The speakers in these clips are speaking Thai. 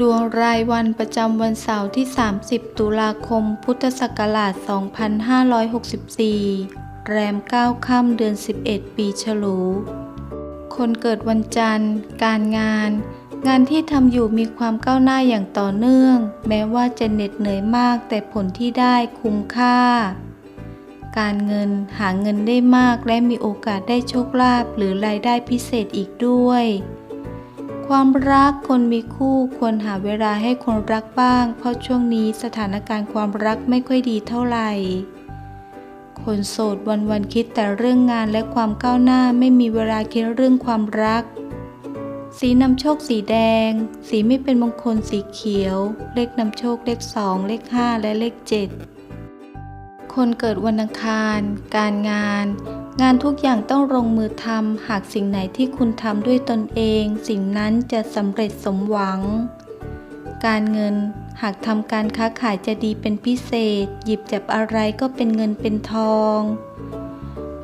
ดวงรายวันประจำวันเสาร์ที่ 30 ตุลาคม พุทธศักราช 2564 แรม 9 ค่ำเดือน 11 ปีฉลู คนเกิดวันจันทร์ การงาน งานที่ทำอยู่มีความก้าวหน้าอย่างต่อเนื่อง แม้ว่าจะเหน็ดเหนื่อยมากแต่ผลที่ได้คุ้มค่า การเงินหาเงินได้มากและมีโอกาสได้โชคลาภหรือรายได้พิเศษอีกด้วย ความรักคนมีคู่ควรหาเวลาให้คนรักบ้าง เพราะช่วงนี้สถานการณ์ความรักไม่ค่อยดีเท่าไหร่ คนโสดวันวันๆคิดแต่เรื่องงานและความก้าวหน้าไม่มีเวลาคิดเรื่องความรัก สีนำโชคสีแดง สีไม่เป็นมงคลสีเขียว เลขนำโชคเลขสองเลขห้าและเลขเจ็ดคนเกิดวันอังคาร การงาน งานทุกอย่างต้องลงมือทำ หากสิ่งไหนที่คุณทำด้วยตนเอง สิ่งนั้นจะสำเร็จสมหวัง การเงิน หากทำการค้าขายจะดีเป็นพิเศษ หยิบจับอะไรก็เป็นเงินเป็นทอง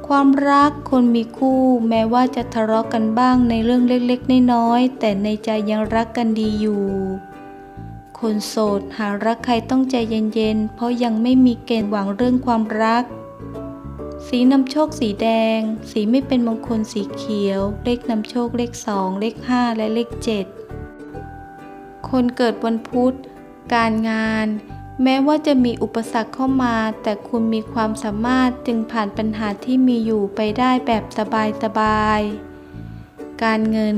ความรักคนมีคู่ แม้ว่าจะทะเลาะกันบ้างในเรื่องเล็กๆน้อยๆแต่ในใจยังรักกันดีอยู่ คนโสดหารักใครต้องใจเย็นๆ เพราะยังไม่มีเกณฑ์หวังเรื่องความรัก สีนำโชคสีแดง สีไม่เป็นมงคลสีเขียว เลขนำโชคเลขสองเลขห้าและเลขเจ็ดคนเกิดวันพุธ การงาน แม้ว่าจะมีอุปสรรคเข้ามา แต่คุณมีความสามารถจึงผ่านปัญหาที่มีอยู่ไปได้แบบสบายๆ การเงิน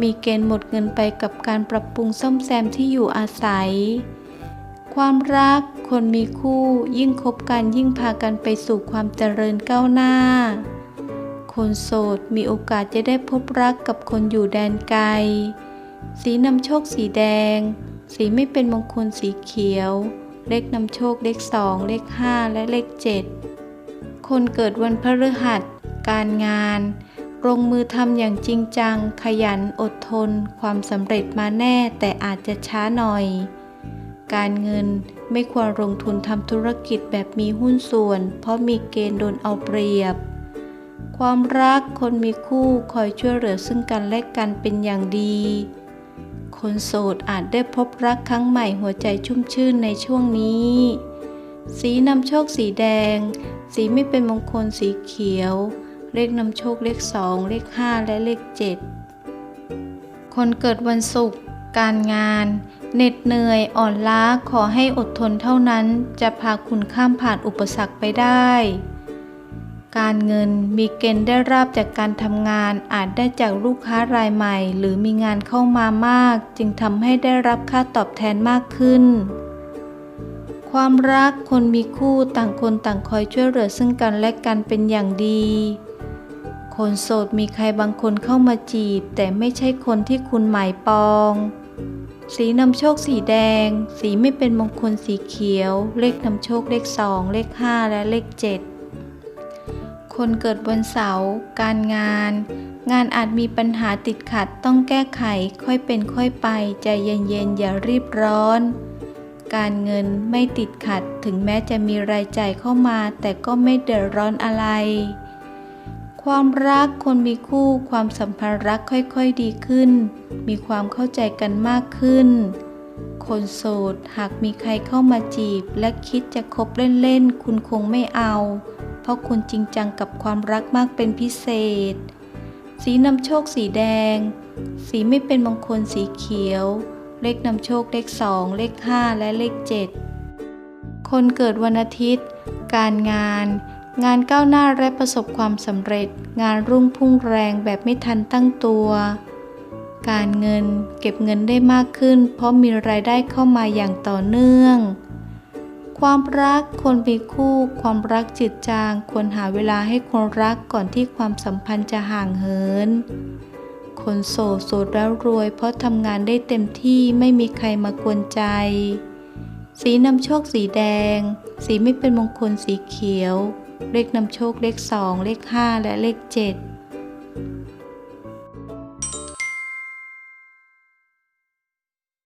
มีเกณฑ์หมดเงินไปกับการปรับปรุงซ่อมแซมที่อยู่อาศัย ความรักคนมีคู่ยิ่งคบกันยิ่งพากันไปสู่ความเจริญก้าวหน้า คนโสดมีโอกาสจะได้พบรักกับคนอยู่แดนไกล สีนำโชคสีแดง สีไม่เป็นมงคลสีเขียว เลขนำโชคเลขสองเลขห้าและเลขเจ็ดคนเกิดวันพฤหัส การงานลงมือทำอย่างจริงจัง ขยันอดทน ความสำเร็จมาแน่แต่อาจจะช้าหน่อย การเงินไม่ควรลงทุนทำธุรกิจแบบมีหุ้นส่วน เพราะมีเกณฑ์โดนเอาเปรียบ ความรักคนมีคู่คอยช่วยเหลือซึ่งกันและกันเป็นอย่างดี คนโสดอาจได้พบรักครั้งใหม่หัวใจชุ่มชื่นในช่วงนี้ สีนำโชคสีแดง สีไม่เป็นมงคลสีเขียว เลขนำโชคเลขสองเลขห้าและเลขเจ็ดคนเกิดวันศุกร์ การงานเหน็ดเหนื่อยอ่อนล้าขอให้อดทนเท่านั้นจะพาคุณข้ามผ่านอุปสรรคไปได้ การเงินมีเกณฑ์ได้ราบจากการทำงานอาจได้จากลูกค้ารายใหม่ หรือมีงานเข้ามามาก จึงทำให้ได้รับค่าตอบแทนมากขึ้น ความรักคนมีคู่ต่างคนต่างคอยช่วยเหลือซึ่งกันและกันเป็นอย่างดีคนโสดมีใครบางคนเข้ามาจีบ แต่ไม่ใช่คนที่คุณหมายปอง สีนำโชคสีแดง สีไม่เป็นมงคลสีเขียว เลขนำโชคเลขสองเลขห้าและเลขเจ็ดคนเกิดวันเสาร์การงาน งานอาจมีปัญหาติดขัดต้องแก้ไขค่อยเป็นค่อยไป ใจเย็นๆ อย่ารีบร้อน การเงินไม่ติดขัดถึงแม้จะมีรายจ่ายเข้ามา แต่ก็ไม่เดือดร้อนอะไร ความรักคนมีคู่ความสัมพันธ์รักค่อยๆดีขึ้น มีความเข้าใจกันมากขึ้น คนโสดหากมีใครเข้ามาจีบ และคิดจะคบเล่นๆ คุณคงไม่เอา เพราะคุณจริงจังกับความรักมากเป็นพิเศษ สีนำโชคสีแดง สีไม่เป็นมงคลสีเขียว เลขนำโชคเลขสองเลขห้าและเลขเจ็ดคนเกิดวันอาทิตย์ การงาน งานก้าวหน้าและประสบความสำเร็จ งานรุ่งพุ่งแรงแบบไม่ทันตั้งตัว การเงินเก็บเงินได้มากขึ้น เพราะมีรายได้เข้ามาอย่างต่อเนื่อง ความรักคนมีคู่ ความรักจืดจาง ควรหาเวลาให้คนรักก่อนที่ความสัมพันธ์จะห่างเหิน คนโสดโสดแล้วรวย เพราะทำงานได้เต็มที่ไม่มีใครมากวนใจ สีนำโชคสีแดง สีไม่เป็นมงคลสีเขียว เลขนำโชคเลขสองเลขห้าและเลขเจ็ด